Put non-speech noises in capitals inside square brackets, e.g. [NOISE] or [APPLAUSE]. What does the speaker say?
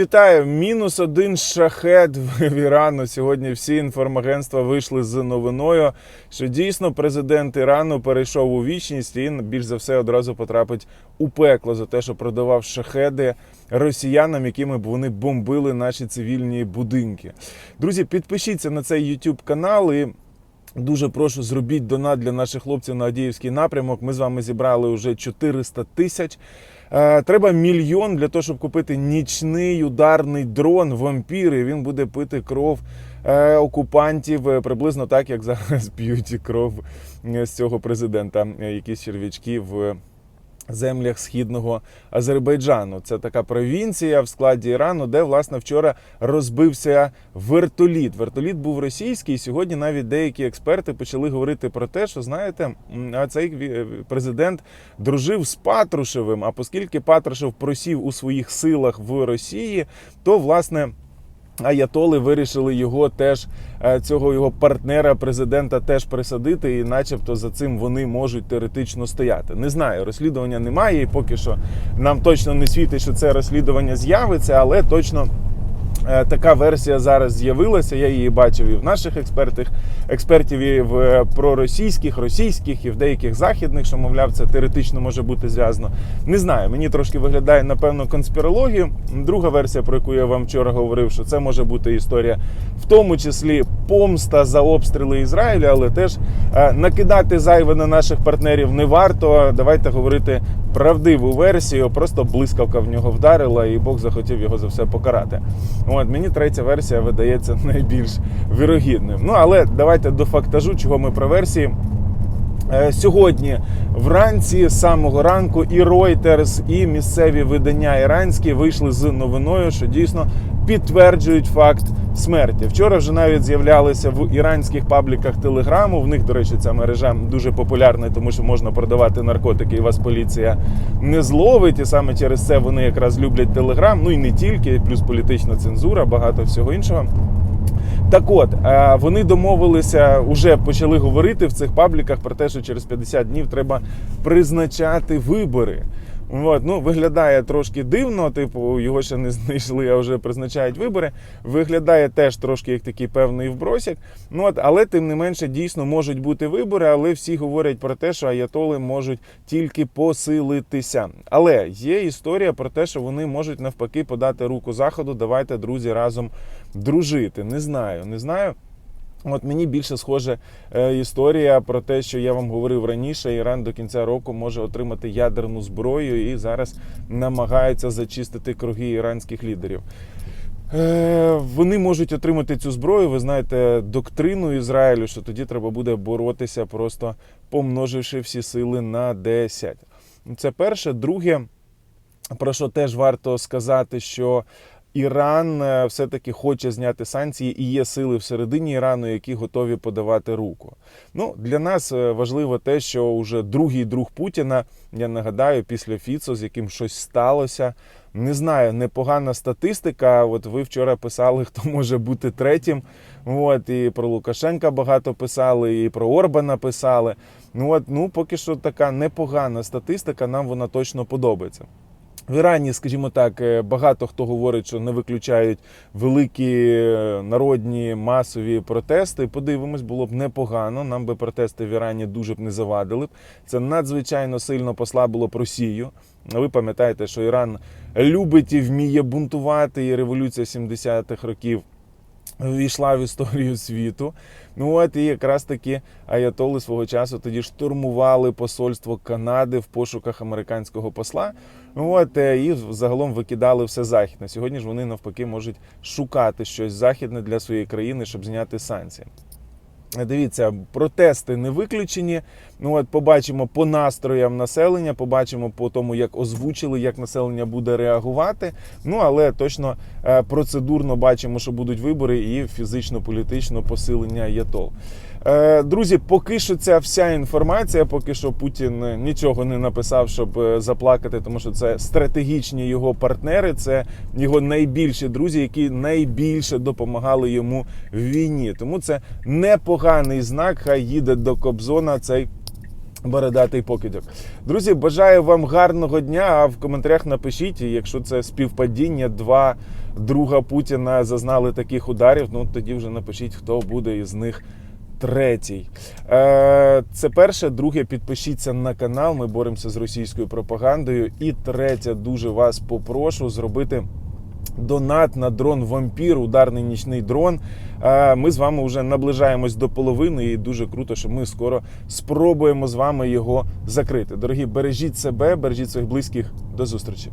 Вітаю, мінус один шахет в Ірану. Сьогодні всі інформагентства вийшли з новиною, що дійсно президент Ірану перейшов у вічність і більш за все одразу потрапить у пекло за те, що продавав шахеди росіянам, якими б вони бомбили наші цивільні будинки. Друзі, підпишіться на цей YouTube канал і. Дуже прошу зробіть донат для наших хлопців на Адіївський напрямок. Ми з вами зібрали вже 400 тисяч. Е, Треба мільйон для того, щоб купити нічний ударний дрон вампір. І він буде пити кров е, окупантів е, приблизно так, як зараз [LAUGHS] п'ють кров з цього президента. Якісь черв'ячки в землях східного Азербайджану. Це така провінція в складі Ірану, де власне вчора розбився вертоліт. Вертоліт був російський. і Сьогодні навіть деякі експерти почали говорити про те, що знаєте, цей президент дружив з Патрушевим. А оскільки Патрушев просів у своїх силах в Росії, то власне. Аятоли вирішили його теж е, цього його партнера, президента, теж присадити, і, начебто, за цим вони можуть теоретично стояти. Не знаю, розслідування немає, і поки що нам точно не світить, що це розслідування з'явиться, але точно. Е, Така версія зараз з'явилася. Я її бачив і в наших експертах, експертів, і в е, проросійських, російських, і в деяких західних, що мовляв, це теоретично може бути зв'язано. Не знаю. Мені трошки виглядає напевно конспірологію. Друга версія, про яку я вам вчора говорив, що це може бути історія, в тому числі помста за обстріли Ізраїля, але теж е, накидати зайве на наших партнерів не варто. Давайте говорити правдиву версію. Просто блискавка в нього вдарила, і Бог захотів його за все покарати. От мені третя версія видається [LAUGHS] найбільш вірогідною. Ну але давайте до фактажу, чого ми про версії. Е, Сьогодні вранці з самого ранку і Reuters, і місцеві видання іранські вийшли з новиною, що дійсно підтверджують факт смерті. Вчора вже навіть з'являлися в іранських пабліках телеграму. В них, до речі, ця мережа дуже популярна, тому що можна продавати наркотики, і вас поліція не зловить. І саме через це вони якраз люблять телеграм. Ну і не тільки, плюс політична цензура, багато всього іншого. Так от, е, вони домовилися, вже почали говорити в цих пабліках про те, що через 50 днів треба призначати вибори. От, ну, виглядає трошки дивно, типу, його ще не знайшли, а вже призначають вибори. Виглядає теж трошки як такий певний вбросик. Ну, от, але тим не менше дійсно можуть бути вибори, але всі говорять про те, що аятоли можуть тільки посилитися. Але є історія про те, що вони можуть навпаки подати руку заходу. Давайте, друзі, разом дружити. Не знаю, не знаю. От мені більше схоже історія про те, що я вам говорив раніше. Іран до кінця року може отримати ядерну зброю і зараз намагається зачистити круги іранських лідерів. Е, Вони можуть отримати цю зброю. Ви знаєте доктрину Ізраїлю, що тоді треба буде боротися, просто помноживши всі сили на 10. Це перше. Друге, про що теж варто сказати, що Іран е, все-таки хоче зняти санкції, і є сили всередині Ірану, які готові подавати руку. Ну для нас е, важливо те, що вже другий друг Путіна, я нагадаю, після Фіцо, з яким щось сталося. Не знаю, непогана статистика. От ви вчора писали, [LAUGHS] хто може бути третім. От і про Лукашенка багато писали, і про Орбана писали. Ну от ну поки що така непогана статистика. Нам вона точно подобається. В Ірані, скажімо так, е, багато хто говорить, що не виключають великі е, народні масові протести. Подивимось, було б непогано. Нам би протести в Ірані дуже б не завадили. б. Це надзвичайно сильно послабило б Росію. Ви пам'ятаєте, що Іран любить і вміє бунтувати, і революція 70-х років ввійшла в історію світу. Ну от і якраз таки аятоли свого часу тоді штурмували посольство Канади в пошуках американського посла. Ну От е, і загалом викидали все західне. Сьогодні ж вони навпаки можуть шукати щось західне для своєї країни, щоб зняти санкції. Дивіться, протести не виключені. Ну от побачимо по настроям населення, побачимо по тому, як озвучили, як населення буде реагувати. Ну але точно е, процедурно бачимо, що будуть вибори і фізично-політично посилення ятол. Е, Друзі, поки що ця вся інформація, поки що Путін нічого не написав, щоб е, заплакати, тому що це стратегічні його партнери, це його найбільші друзі, які найбільше допомагали йому в війні. Тому це непоганий знак. Хай їде до Кобзона цей. Бородатий покидьок. Друзі, бажаю вам гарного дня. А в коментарях напишіть, якщо це співпадіння, два друга Путіна зазнали таких ударів. Ну тоді вже напишіть, хто буде із них третій. Е, Це перше. Друге, підпишіться на канал. Ми боремося з російською пропагандою. І третє, дуже вас попрошу зробити. Донат на дрон вампір, ударний нічний дрон. Е, Ми з вами вже наближаємось до половини, і дуже круто, що ми скоро спробуємо з вами його закрити. Дорогі, бережіть себе, бережіть своїх близьких. До зустрічі.